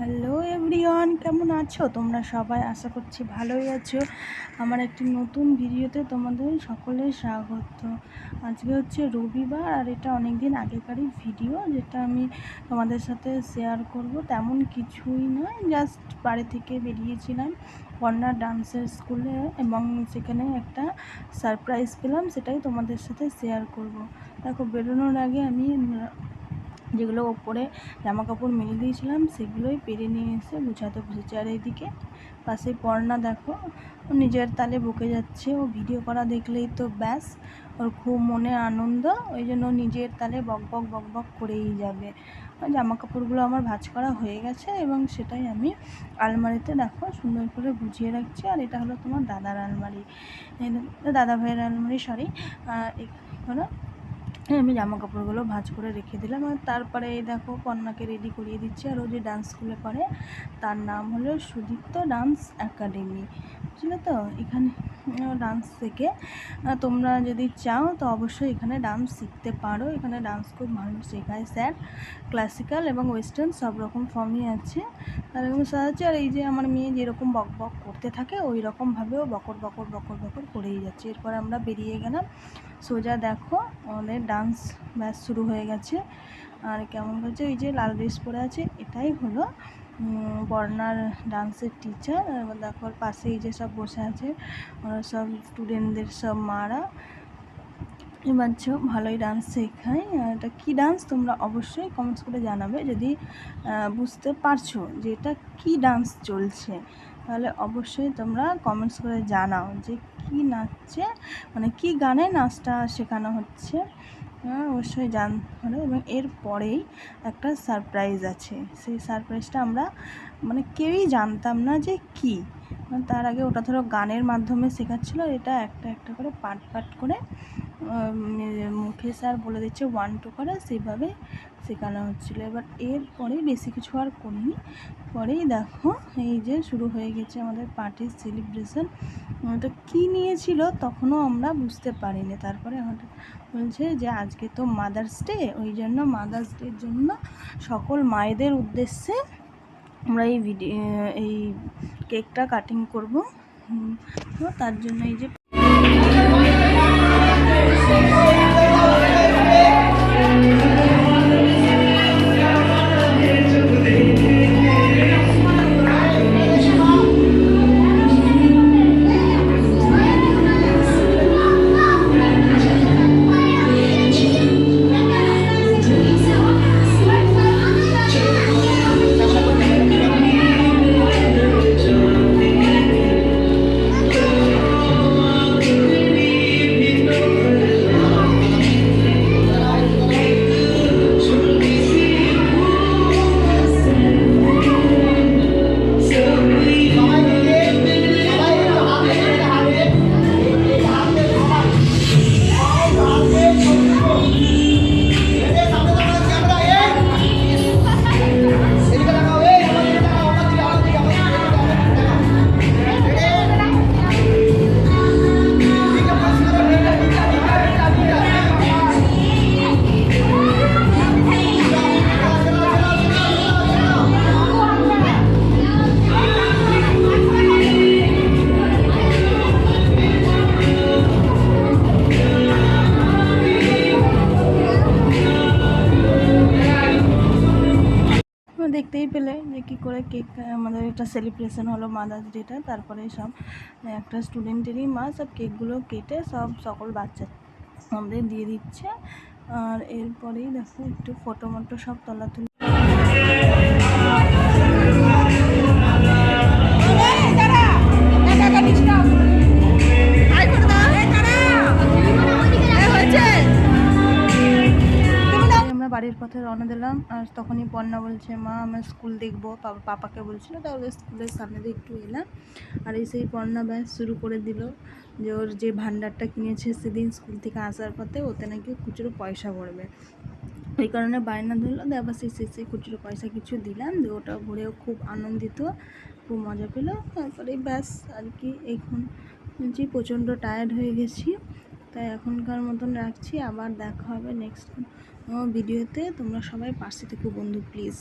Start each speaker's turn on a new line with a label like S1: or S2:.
S1: Hello everyone কেমন আছো? তোমরা সবাই আশা করছি ভালোই আছো। আমার একটি নতুন ভিডিওতে তোমাদের সকলের স্বাগত। আজকে হচ্ছে রবিবার আর এটা অনেক দিন আগেকারই ভিডিও যেটা আমি তোমাদের সাথে শেয়ার করব। তেমন কিছুই নয় জাস্ট বাড়ি থেকে বেরিয়েছিলাম কর্নার ডান্সের স্কুলে এবং সেখানে একটা সারপ্রাইজ পেলাম, সেটাই তোমাদের সাথে শেয়ার করব। দেখো, বেরোনোর আগে আমি যেগুলো ওপরে জামা কাপড় মেলে দিয়েছিলাম, সেগুলোই পেরে নিয়ে এসে গুছাতে বসেছি। আর এইদিকে পাশে পর্ণা দেখো, ও নিজের তালে বকে যাচ্ছে। ও ভিডিও করা দেখলেই তো ব্যাস, ওর খুব মনে আনন্দ। ওই জন্য নিজের তালে বক বক বক বক করেই যাবে। জামা কাপড়গুলো আমার ভাঁজ করা হয়ে গেছে এবং সেটাই আমি আলমারিতে দেখো সুন্দর করে গুছিয়ে রাখছি। আর এটা হলো তোমার দাদার আলমারি। দাদা ভাইয়ের আলমারি সরি হলো আমি জামা কাপড়গুলো ভাঁজ করে রেখে দিলাম আর তারপরে এই দেখো কন্যাকে রেডি করিয়ে দিচ্ছি আর ও যে ডান্স স্কুলে করে তার নাম হলো সুদীপ্ত ডান্স একাডেমি বুঝলে তো? এখানে ডান্স শেখে। তোমরা যদি চাও তো অবশ্যই এখানে ডান্স শিখতে পারো। এখানে ডান্স খুব ভালো শেখায় স্যার। ক্লাসিক্যাল এবং ওয়েস্টার্ন সব রকম ফর্মই আছে। আর এরকম সাহায্যে আর এই যে আমার মেয়ে যেরকম বক বক করতে থাকে, ওই রকমভাবেও বকর বকর বকর বকর করেই যাচ্ছে। এরপর আমরা বেরিয়ে গেলাম। সোজা দেখো, আমাদের ডান্স ব্যাস শুরু হয়ে গেছে। আর কেমন হচ্ছে ওই যে লাল ড্রেস পরে আছে, এটাই হলো বর্ণার ডান্সের টিচার দেখো পাশেই যে সব বসে আছে ওরা সব স্টুডেন্টদের সব মারা। পাচ্ছ ভালোই ডান্স শেখায়। এটা কী ডান্স তোমরা অবশ্যই কমেন্টস করে জানাবে, যদি বুঝতে পারছ যে এটা কী ডান্স চলছে। তাহলে অবশ্যই তোমরা কমেন্টস করে জানাও যে কী নাচছে মানে কী গানে নাচটা শেখানো হচ্ছে। অবশ্যই জানতে হবে এবং এর পরেই একটা সারপ্রাইজ আছে। সেই সারপ্রাইজটা আমরা মানে কেউই জানতাম না যে কী। তার আগে ওটা ধরো গানের মাধ্যমে শেখাচ্ছিলো, এটা একটা একটা করে পাট পাট করে মুখে স্যার বলে দিচ্ছে ওয়ান টু করে, সেভাবে শেখানো হচ্ছিল। এবার এরপরে বেশি কিছু আর করিনি। পরেই দেখো, এই যে শুরু হয়ে গেছে আমাদের পার্টির সেলিব্রেশন তো কী নিয়েছিল তখনও আমরা বুঝতে পারিনি। তারপরে হঠাৎ বলছে যে, আজকে তো মাদার্স ডে ওই জন্য মাদার্স ডের জন্য সকল মায়েদের উদ্দেশ্যে আমরা এই ভিডিও এই কেকটা কাটিং করব। তো তার জন্য এই যে দেখতেই পেলে যে কী করে কেক আমাদের একটা সেলিব্রেশন হলো মাদার্স ডেটা তারপরে সব একটা স্টুডেন্টেরই মা সব কেকগুলো কেটে সব সকল বাচ্চা আমাদের দিয়ে দিচ্ছে। আর এরপরেই দেখো একটু ফটো মটো সব তোলা তুলি বাড়ির পথে রওনা দিলাম। আর তখনই পন্না বলছে, মা, আমার স্কুল দেখব। পাপাকে বলছিল, তাহলে স্কুলের সামনে দিয়ে একটু এলাম। আর এই সেই ব্যাস শুরু করে দিল যে ওর যে ভান্ডারটা কিনেছে সেদিন স্কুল থেকে আসার পথে, ওতে নাকি খুচরো পয়সা পড়বে। এই কারণে বায়না ধরলো আবার সেই শেষে খুচরো পয়সা কিছু দিলাম, দিয়ে ওটা ঘুরেও খুব আনন্দিত, খুব মজা পেল। তারপরে ব্যাস আর কি, এখন যে প্রচণ্ড টায়ার্ড হয়ে গেছি তাই এখনকার মতন রাখছি, আবার দেখা হবে নেক্সট ভিডিওতে তোমরা সবাই পাশে থেকে বন্ধু প্লিজ